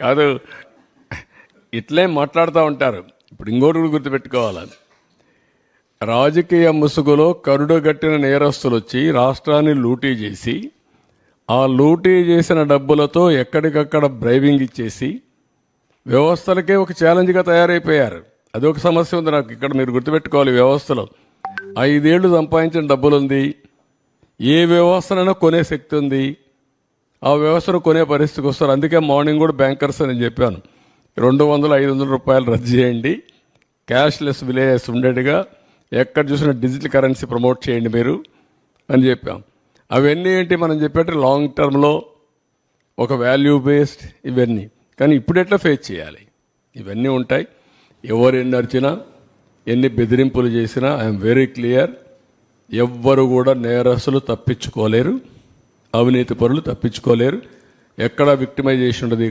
కాదు. ఇట్లే మాట్లాడుతూ ఉంటారు. ఇప్పుడు ఇంకోటి కూడా గుర్తుపెట్టుకోవాలి. రాజకీయ ముసుగులో కరుడుగట్టిన నేరస్తులు వచ్చి రాష్ట్రాన్ని లూటీ చేసి ఆ లూటీ చేసిన డబ్బులతో ఎక్కడికక్కడ బ్రైవింగ్ ఇచ్చేసి వ్యవస్థలకే ఒక ఛాలెంజ్గా తయారైపోయారు. అది ఒక సమస్య ఉంది నాకు. ఇక్కడ మీరు గుర్తుపెట్టుకోవాలి ఈ వ్యవస్థలో. ఐదేళ్ళు సంపాదించిన డబ్బులు ఉంది ఏ వ్యవస్థనైనా కొనే శక్తి ఉంది. ఆ వ్యవస్థను కొనే పరిస్థితికి వస్తారు. అందుకే మార్నింగ్ కూడా బ్యాంకర్స్ అని చెప్పాను. రెండు వందల ఐదు వందల రూపాయలు రద్దు చేయండి. క్యాష్లెస్ విలేజెస్ ఉండేట్టుగా ఎక్కడ చూసినా డిజిటల్ కరెన్సీ ప్రమోట్ చేయండి మీరు అని చెప్పాం. అవన్నీ ఏంటి మనం చెప్పేట లాంగ్ టర్మ్లో ఒక వాల్యూ బేస్డ్ ఇవన్నీ. కానీ ఇప్పుడు ఎట్లా ఫేస్ చేయాలి? ఇవన్నీ ఉంటాయి. ఎవరు ఎన్ని అరిచినా ఎన్ని బెదిరింపులు చేసినా ఐఎమ్ వెరీ క్లియర్ ఎవ్వరు కూడా నేరస్తులు తప్పించుకోలేరు. అవినీతి పరులు తప్పించుకోలేరు. ఎక్కడ విక్టిమైజేషన్ ఉండదు